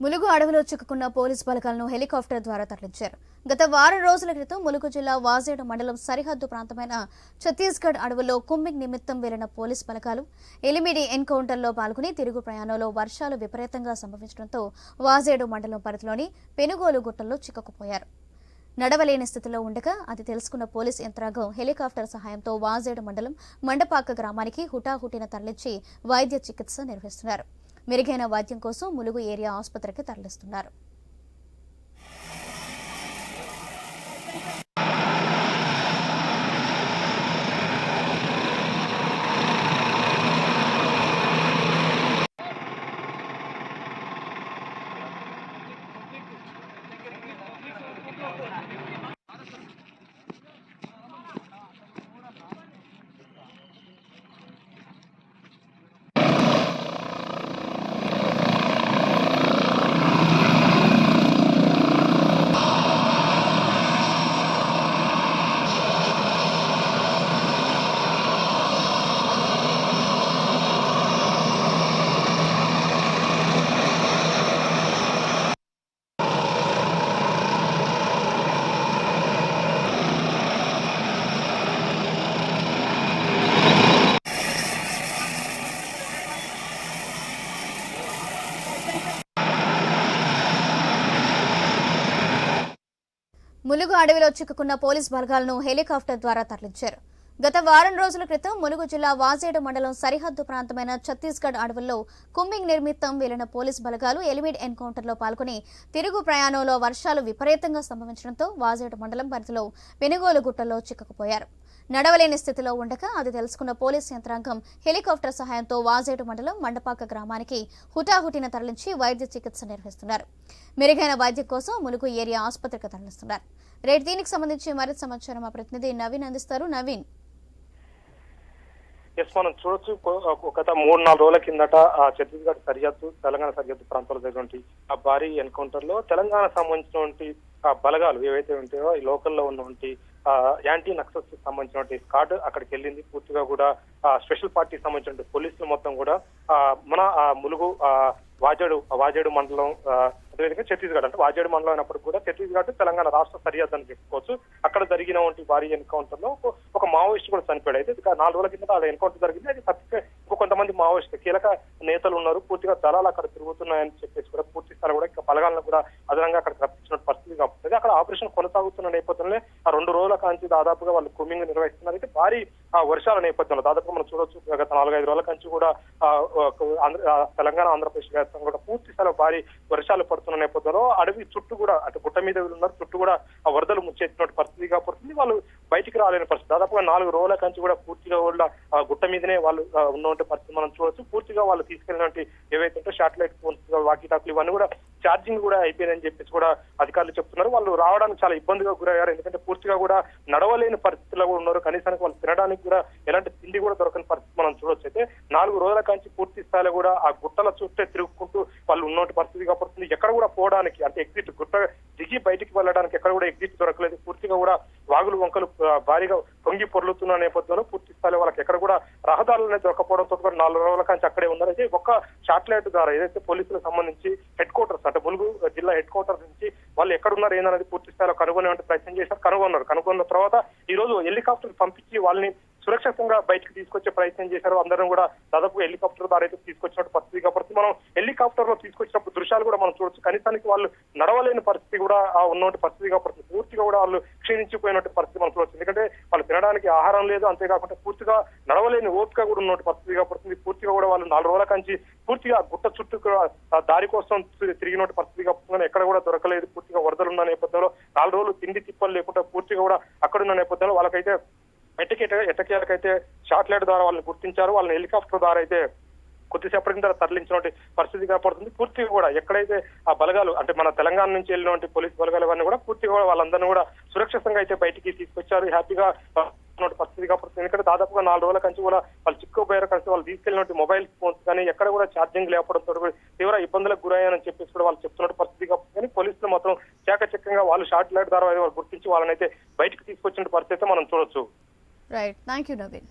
ములుగు అడవిలో చిక్కుకున్న పోలీస్ బలగాలను హెలికాప్టర్ ద్వారా తరలించారు. గత వారం రోజుల క్రితం ములుగు జిల్లా వాజేడు మండలం సరిహద్దు ప్రాంతమైన ఛత్తీస్గఢ్ అడవుల్లో కుమ్మింగ్ నిమిత్తం వెళ్ళిన పోలీస్ బలగాలు ఎలిమిడి ఎన్కౌంటర్లో పాల్గొని తిరుగు ప్రయాణంలో వర్షాలు విపరీతంగా సంభవించడంతో వాజేడు మండలం పరిధిలోని పెనుగోలు గుట్టల్లో చిక్కుకుపోయారు. నడవలేని స్థితిలో ఉండగా అది తెలుసుకున్న పోలీస్ యంత్రాంగం హెలికాప్టర్ సహాయంతో వాజేడు మండలం మండపాక గ్రామానికి హుటాహుటిన తరలించి వైద్య చికిత్స నిర్వహిస్తున్నారు. మెరుగైన వైద్యం కోసం ములుగు ఏరియా ఆసుపత్రికి తరలిస్తున్నారు. ములుగు అడవిలో చిక్కుకున్న పోలీస్ బలగాలను హెలికాప్టర్ ద్వారా తరలించారు. గత వారం రోజుల క్రితం ములుగు జిల్లా వాజేడు మండలం సరిహద్దు ప్రాంతమైన ఛత్తీస్గఢ్ అడవుల్లో కుమ్మింగ్ నిర్మిత్తం వెళ్ళిన పోలీస్ బలగాలు ఎలిమిడ్ ఎన్కౌంటర్లో పాల్గొని తిరుగు ప్రయాణంలో వర్షాలు విపరీతంగా సంభవించడంతో వాజేడు మండలం పరిధిలో వెనుగోలు గుట్టల్లో చిక్కుకుపోయారు. నడవలేని స్థితిలో ఉండగా అది తెలుసుకున్న పోలీస్ యంత్రాంగం హెలికాప్టర్ సహాయంతో వాజేడు మండలం మండపాక గ్రామానికి హుటాహుటిన తరలించి వైద్య చికిత్స నిర్వహిస్తున్నారు. మెరుగైన వైద్యం కోసం ములుగు ఏరియా ఆసుపత్రికి తరలిస్తున్నారు. రేటు దీనికి సంబంధించి మరింత సమాచారం మా ప్రతినిధి నవీన్ అందిస్తారు. నవీన్. ఎస్ మనం చూడొచ్చు. గత మూడు నాలుగు రోజుల కిందట ఛత్తీస్గఢ్ సరిహద్దు తెలంగాణ సరిహద్దు ప్రాంతాల్లో జరిగినటువంటి ఆ భారీ ఎన్కౌంటర్లో తెలంగాణ సంబంధించినటువంటి ఆ బలగాలు ఏవైతే ఉంటాయో ఈ లోకల్లో ఉన్నటువంటి యాంటీ నక్సల్స్కి సంబంధించినటువంటి స్కాడ్ అక్కడికి వెళ్ళింది. పూర్తిగా కూడా స్పెషల్ పార్టీకి సంబంధించిన పోలీసులు మొత్తం కూడా ఆ మన ములుగు ఆ వాజేడు వాజేడు మండలం ఆ, అదేవిధంగా ఛత్తీస్గఢ్. అంటే వాజేడు మండలం అయినప్పుడు కూడా ఛత్తీస్గఢ్ తెలంగాణ రాష్ట్ర సరిహద్దు అని చెప్పుకోవచ్చు. అక్కడ జరిగినటువంటి భారీ ఎన్కౌంటర్లో ఒక- మావోయిస్ట్ కూడా చనిపోయాడు. అయితే నాలుగు రోజుల కింద అది ఎన్కౌంటర్ జరిగింది. అది తప్పితే ఇంకో కొంతమంది మావోయిస్ట్ కీలక నేతలు ఉన్నారు. పూర్తిగా దళాలు అక్కడ తిరుగుతున్నాయని చెప్పేసి కూడా పూర్తి కూడా ఇంకా బలగాలను కూడా అదనంగా అక్కడ రప్పించిన పరిస్థితి కాబట్టి అక్కడ ఆపరేషన్ కొనసాగుతున్న నేపథ్యంలో ఆ రెండు రోజుల కాంచి దాదాపుగా వాళ్ళు కుమింగ్ నిర్వహిస్తున్నారు. అయితే భారీ ఆ వర్షాల నేపథ్యంలో దాదాపు మనం చూడొచ్చు గత నాలుగైదు రోజుల కాంచి కూడా తెలంగాణ ఆంధ్రప్రదేశ్ వ్యాప్తంగా కూడా పూర్తి స్థాయిలో భారీ వర్షాలు పడుతున్న నేపథ్యంలో అడవి చుట్టూ కూడా అటు గుట్ట మీద ఉన్నారు చుట్టూ కూడా ఆ వరదలు ముచ్చేసినటువంటి పరిస్థితి కాబట్టి వాళ్ళు బయటికి రాలేని పరిస్థితి. దాదాపుగా నాలుగు రోజుల కంచి కూడా పూర్తిగా వాళ్ళ ఆ గుట్ట మీదనే వాళ్ళు ఉన్నటువంటి పరిస్థితి మనం చూడొచ్చు. పూర్తిగా వాళ్ళు తీసుకెళ్ళినటువంటి ఏవైతే ఉంటే శాటిలైట్ ఫోన్స్ వాకి టాకులు ఇవన్నీ కూడా ఛార్జింగ్ కూడా అయిపోయిందని చెప్పేసి కూడా అధికారులు చెప్తున్నారు. వాళ్ళు రావడానికి చాలా ఇబ్బందిగా గురయ్యారు. ఎందుకంటే పూర్తిగా కూడా నడవలేని పరిస్థితిలో కూడా ఉన్నారు. కనీసానికి వాళ్ళు తినడానికి కూడా ఎలాంటి తిండి కూడా దొరకని పరిస్థితి మనం చూడొచ్చు. అయితే నాలుగు రోజుల కాంచి పూర్తి స్థాయిలో కూడా ఆ గుట్టల చుట్టే తిరుగుకుంటూ వాళ్ళు ఉన్నటువంటి పరిస్థితి కాబట్టి ఎక్కడ కూడా పోవడానికి అంటే ఎగ్జిట్ గుట్ట దిగి బయటికి వెళ్ళడానికి ఎక్కడ కూడా ఎగ్జిట్ దొరకలేదు. పూర్తిగా కూడా వాగులు వంకలు భారీగా పొంగి పొర్లుతున్న నేపథ్యంలో పూర్తి స్థాయిలో వాళ్ళకి ఎక్కడ కూడా రహదారులు అనేది దొరకపోవడంతో కూడా నాలుగు రోజుల కాంచి అక్కడే ఉన్నారు ఒక ఒక్క శాటిలైట్ ద్వారా ఏదైతే పోలీసులకు సంబంధించి హెడ్ క్వార్టర్స్ అంటే ములుగు జిల్లా హెడ్ క్వార్టర్స్ నుంచి వాళ్ళు ఎక్కడున్నారు ఏందనేది పూర్తి స్థాయిలో కనుగొనే ప్రయత్నం చేశారు కనుగొన్నారు. కనుగొన్న తర్వాత ఈ రోజు హెలికాప్టర్ పంపించి వాళ్ళని సురక్షితంగా బయటకు తీసుకొచ్చే ప్రయత్నం చేశారు. అందరం కూడా దాదాపు హెలికాప్టర్ ద్వారా అయితే తీసుకొచ్చినట్టు పరిస్థితి. కాబట్టి మనం హెలికాప్టర్లో తీసుకొచ్చినప్పుడు దృశ్యాలు కూడా మనం చూడొచ్చు. కనీసానికి వాళ్ళు నడవలేని పరిస్థితి కూడా ఆ ఉన్నటువంటి పరిస్థితి. కాబట్టి పూర్తిగా కూడా వాళ్ళు క్షీణించిపోయినట్టు పరిస్థితి మనకు వచ్చింది. ఎందుకంటే వాళ్ళు తినడానికి ఆహారం లేదు అంతేకాకుండా పూర్తిగా నడవలేని ఓపిక కూడా ఉన్నట్టు పరిస్థితి కాబట్టి పూర్తిగా కూడా వాళ్ళు నాలుగు రోజుల కంచి పూర్తిగా గుట్ట చుట్టూ కూడా దారి కోసం తి- తిరిగినట్టు పరిస్థితి కాబట్టి ఎక్కడ కూడా దొరకలేదు. పూర్తిగా వరదలు ఉన్న నేపథ్యంలో నాలుగు రోజులు తిండి తిప్పలు లేకుండా పూర్తిగా కూడా అక్కడున్న నేపథ్యంలో వాళ్ళకైతే ఎట్టకేట ఎట్టకేలకైతే షార్ట్లైట్ ద్వారా వాళ్ళని గుర్తించారు. వాళ్ళని హెలికాప్టర్ ద్వారా అయితే కొద్దిసేపటి కింద తరలించినటువంటి పరిస్థితి కనపడుతుంది. పూర్తిగా కూడా ఎక్కడైతే ఆ బలగాలు అంటే మన తెలంగాణ నుంచి వెళ్ళినటువంటి పోలీస్ బలగాలు ఇవన్నీ కూడా పూర్తిగా కూడా వాళ్ళందరినీ కూడా సురక్షితంగా అయితే బయటికి తీసుకొచ్చారు. హ్యాపీగా పరిస్థితి కాబట్టి ఎందుకంటే దాదాపుగా నాలుగు రోజుల కంచి కూడా వాళ్ళు చిక్కుపోయారు కలిసి వాళ్ళు తీసుకెళ్ళినటువంటి మొబైల్ ఫోన్స్ కానీ ఎక్కడ కూడా ఛార్జింగ్ లేకపోవడంతో కూడా తీవ్ర ఇబ్బందులకు గురయ్యారని చెప్పేసి కూడా వాళ్ళు చెప్తున్నట్టు పరిస్థితి కాబట్టి కానీ పోలీసులు మాత్రం చాకచక్యంగా వాళ్ళు షార్ట్ లైట్ ద్వారా వాళ్ళు గుర్తించి వాళ్ళనైతే బయటకు తీసుకొచ్చిన పరిస్థితి అయితే మనం చూడొచ్చు. Right thank you Naveen